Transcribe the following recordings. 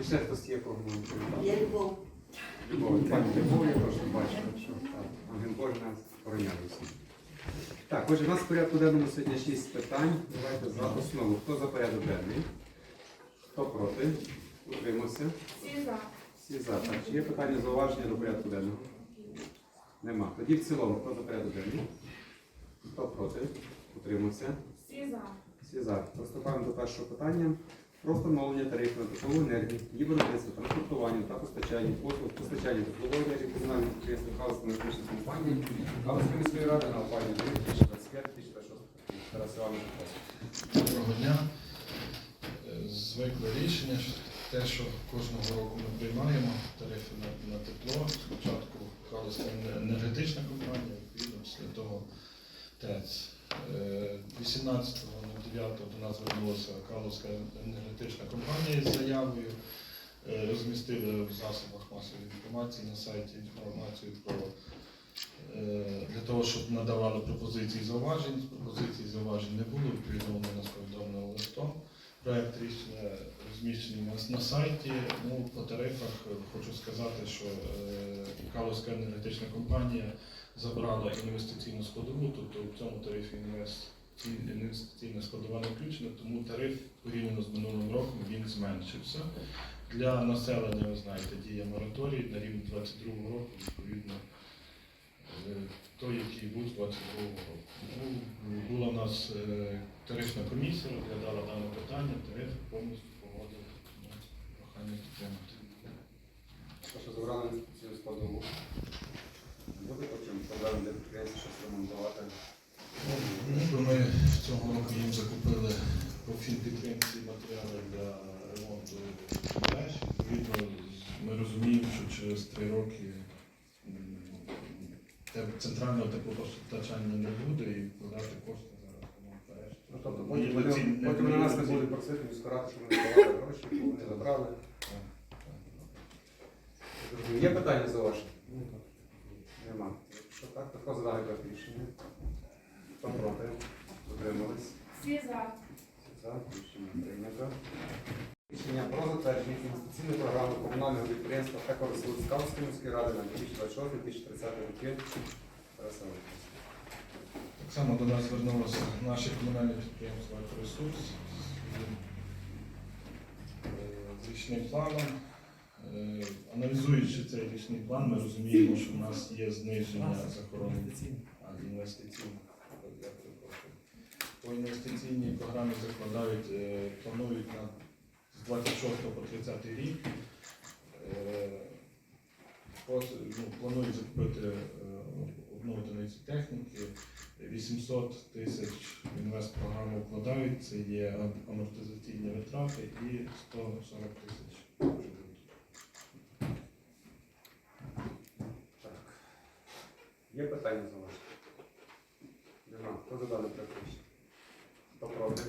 І ще хтось є кого. Я любов. Любов, пані Любов, я теж бачу, що так, Ангел Божий нас охороняє всім. Так, отже, у нас в порядку денному сьогодні 6 питань. Давайте за основу. Хто за порядок денний? Хто проти? Утримався? Всі за. Всі за. Так, чи є питання зауваження до порядку денного? Нема. Тоді в цілому, хто за порядок денний? Хто проти? Утримався? Всі за. Всі за. Приступаємо до першого питання. Про встановлення тарифу на теплову енергію, її виробництво, транспортування та постачання послуг, постачання теплової енергії комунальних підприємств Галузької енергетичної компанії Галузької міської ради на опалення 2025-2026. Тарас Іванович. Доброго дня. Е, Звикле рішення, те, що кожного року ми приймаємо тарифи на, на тепло. Спочатку Галузька енергетична компанія, відповідно, після того ТЕЦ. Е, 18.09 до нас звернулася Калузька енергетична компанія з заявою. Е, Розмістили в засобах масової інформації на сайті інформацію про е, для того, щоб надавали пропозиції зауважень. Пропозицій зауважень не було, вони нас повідомили листом. Проект рішення розміщений у нас на сайті. Ну, по тарифах е, хочу сказати, що е, Калузька енергетична компанія забрала інвестиційну складову, тобто в цьому тарифі інвестиційна складова не включена, тому тариф порівняно з минулим роком він зменшився. Для населення, ви знаєте, діє мораторій на рівні 22 року, відповідно, е, той, який був з 22 року. Ну, була у нас е, тарифна комісія, розглядала дане питання, тариф повністю погодили. Тому прохання підтримати. Що забрали інвестиційну складову. Буде потім проблеми для підприємства щось ремонтувати. Ну, Ми цього року їм закупили по фінпідтримці матеріали для ремонту мереж. Відповідно, ми розуміємо, що через три роки центрального теплопостачання не буде і вкладати кошти зараз в ремонт мереж. Ну, тобто Є потім, потім на нас не будуть просити раду, щоб ми не давали гроші, бо вони забрали. Є питання за ваше? Нема. Якщо так, то хто за рішення? Хто проти? Утримались? Всі за. Всі За рішення прийнято. Рішення про затвердження інвестиційної програми комунального підприємства Екоресурс міської ради на 2026-2030 роки. Так само до нас звернулося наше комунальне підприємство «Екоресурс» з, е, з річним планом. Е, Аналізуючи цей річний план, ми розуміємо, що в нас є зниження захоронення інвестиційних. По інвестиційній програмі закладають, е, планують на з 26 по 30 рік. Е, ну, Планують закупити одну одиницю техніки. 800 тисяч в інвестпрограму вкладають, це є амортизаційні витрати і 140 тисяч. Є питання за вас? Нема. Хто за дане рішення? Хто проти?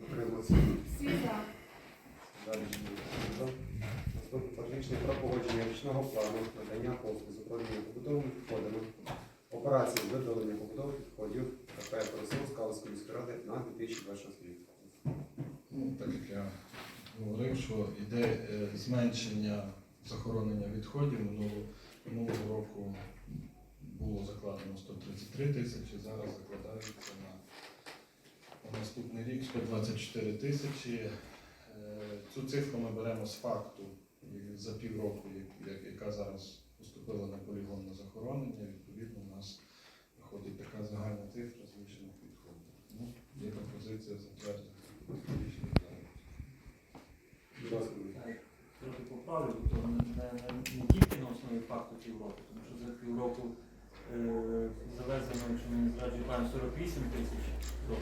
Утримався? Всі за. Далі жінка. Наступне рішення про погодження річного плану надання послуг з управління побутовими відходами, операції з видалення побутових відходів КП «Ресурс» Калицької міської ради на 2026 рік. Ну, так як я говорив, що йде е, зменшення захоронення відходів. Минулого, минулого року було закладено 133 тисячі, зараз закладається на, на наступний рік 124 тисячі. Е, Цю цифру ми беремо з факту за півроку, як- як- яка зараз поступила на полігон на захоронення. Відповідно, у нас виходить така загальна цифра змішаних відходів. Ну, є пропозиція затвердити. рішення зараз. Будь ласка, Дмитро. Трохи поправлю, то не, не, не, не тільки на основі факту півроку, тому що за півроку е, завезено, якщо мені не зраджує план 48 тисяч доз,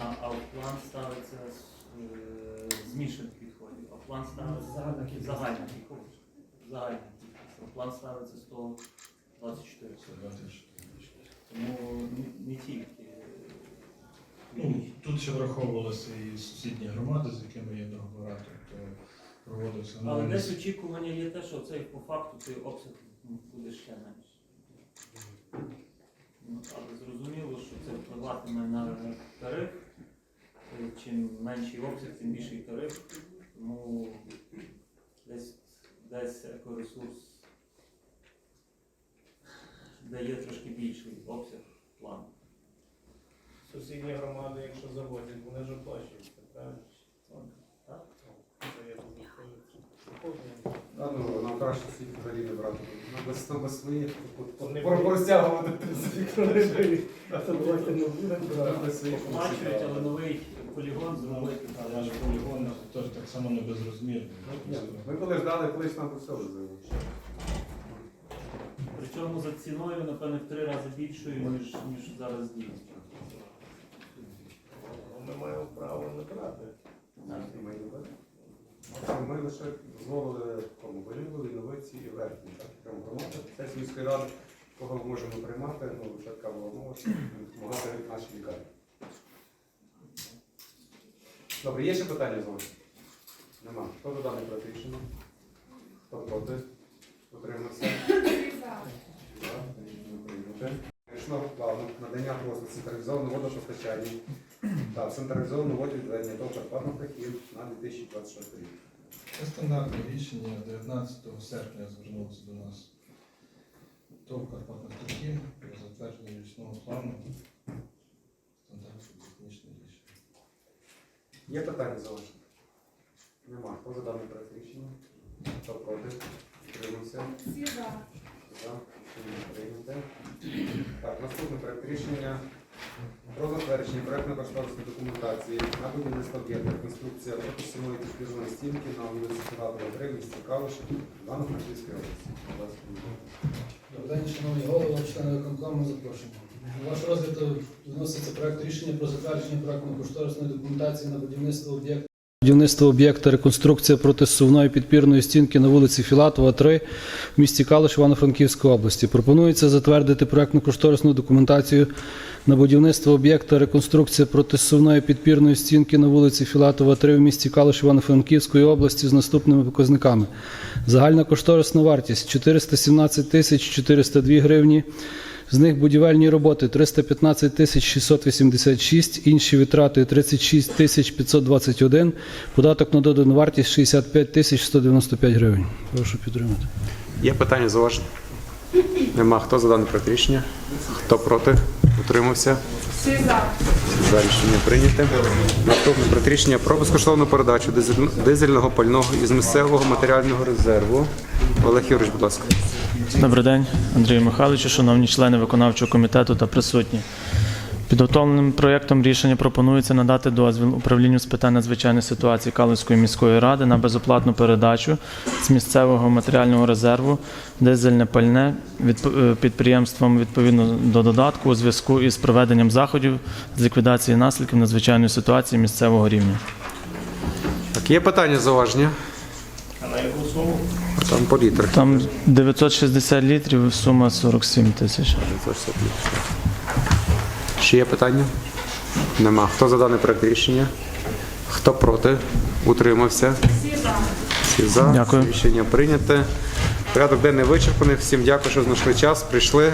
а, а в план ставиться з е, змішаних відходів, а план ставиться загальна кількість. Загальна кількість. Загальна кількість. План ставиться 124. Це 24. Тому не, не тільки. Ну, тут ще враховувалися і сусідні громади, з якими є договора, тобто проводився Але аналіз. десь очікування є те, що цей по факту цей обсяг ну, буде ще менше. Ну, Але зрозуміло, що це впливатиме на тариф. Чим менший обсяг, тим більший тариф. Тому десь, десь екоресурс дає трошки більший обсяг плану. Сусідні громади, якщо заводять, вони ж оплачуються, правильно? Так? Що Да, ну, нам краще світ взагалі не брати. Нам без, нам без своїх А то давайте не брати. Не Оплачують, але новий полігон зробити. Але ж полігон теж так само не безрозмірний. Ми коли ждали, колись нам все везли. Причому за ціною, напевне, в три рази більшою, ніж, ніж зараз діють. Ми маємо право не брати. Ми не брали. Ми лише дозволили кому Боліву, Новиці і Верхній. Так, прямо громади. Сесію міської ради, кого ми можемо приймати, ну, така була мова, щоб допомагати нашій лікарні. Добре, є ще питання з вами? Нема. Хто за рішення? Хто проти? Утримався? Три за. Плану надання послуг централізованого водопостачання та централізованого водовідведення до Карпатних птахів на 2026 рік. Це стандартне рішення. 19 серпня звернулося до нас ТОВ Карпатних Птахів про затвердження річного плану. Стандартне технічне рішення. Є питання залишені? Нема. Хто за даний проект рішення? Хто проти? Утримався? Всі за. За. Рішення прийняте. Так, наступний проект рішення про затвердження проектно-кошторисної документації на будівництво об'єкта реконструкція професійної підпірної стінки на вулиці Сенатора 3 в місті Калуш, Івано-Франківської області. Добрий день, шановні голови, члени виконкому, запрошуємо. До вашого розгляду вноситься проект рішення про затвердження проектно-кошторисної документації на будівництво об'єкту. Будівництво об'єкта реконструкція протисувної підпірної стінки на вулиці Філатова, 3 в місті Калуш, Івано-Франківської області. Пропонується затвердити проектно-кошторисну документацію на будівництво об'єкта реконструкція протисувної підпірної стінки на вулиці Філатова, 3 в місті Калуш, Івано-Франківської області з наступними показниками. Загальна кошторисна вартість 417 тисяч 402 гривні. З них будівельні роботи 315 тисяч 686, інші витрати 36 тисяч 521, податок на додану вартість 65 тисяч 195 гривень. Прошу підтримати. Є питання зауваження? Нема. Хто за даний проект рішення? Хто проти? Утримався? Всі за. За рішення прийняте. Наступне проект рішення про безкоштовну передачу дизельного пального із місцевого матеріального резерву. Олег Юрійович, будь ласка. Добрий день, Андрію Михайловичу, шановні члени виконавчого комітету та присутні. Підготовленим проєктом рішення пропонується надати дозвіл управлінню з питань надзвичайних ситуацій Калинської міської ради на безоплатну передачу з місцевого матеріального резерву дизельне пальне е, підприємством відповідно до додатку у зв'язку із проведенням заходів з ліквідації наслідків надзвичайної ситуації місцевого рівня. Так, є питання зауваження? А на яку суму? Там по літрах. Там 960 літрів, сума 47 тисяч. 960 літрів. Ще є питання? Нема. Хто за даний проект рішення? Хто проти? Утримався? Всі за. Всі за. Дякую. Рішення прийняте. Порядок денний вичерпаний. Всім дякую, що знайшли час. Прийшли.